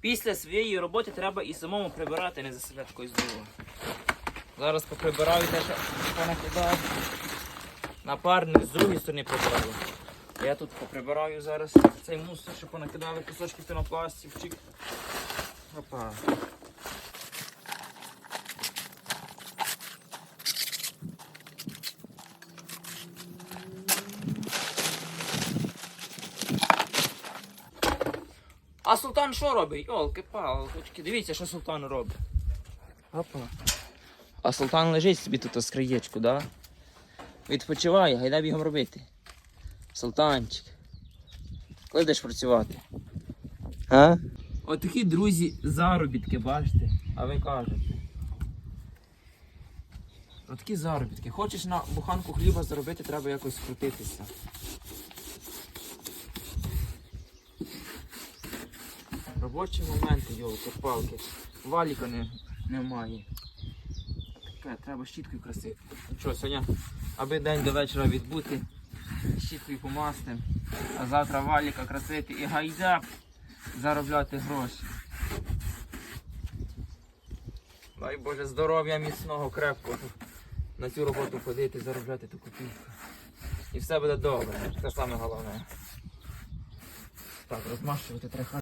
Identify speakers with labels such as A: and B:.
A: Після своєї роботи треба і самому прибирати, не заселяти такою здиву. Зараз поприбираю те, що понакидаю. Напарник з другої сторони прибираю. Я тут поприбираю зараз цей мусор, що понакидали кусочки пінопластів. Опа. А султан що робить? Йолки палки дивіться, що султан робить. Опа. А султан лежить собі тут з краєчку, да? Відпочиває, гайда бігом робити. Султанчик. Коли будеш працювати? А? Отакі, друзі, заробітки, бачите? А ви кажете. Отакі заробітки. Хочеш на буханку хліба заробити, треба якось скрутитися. Робочі моменти, йолки, палки. Валіка не, немає. Таке, треба щіткою красити. Що, сьогодні, аби день до вечора відбути, щіткою помастим, а завтра валіка красити і гайда заробляти гроші. Дай Боже здоров'я міцного, крепкого. На цю роботу ходити, заробляти ту копійку. І все буде добре. Це саме головне. Так, розмащувати треба.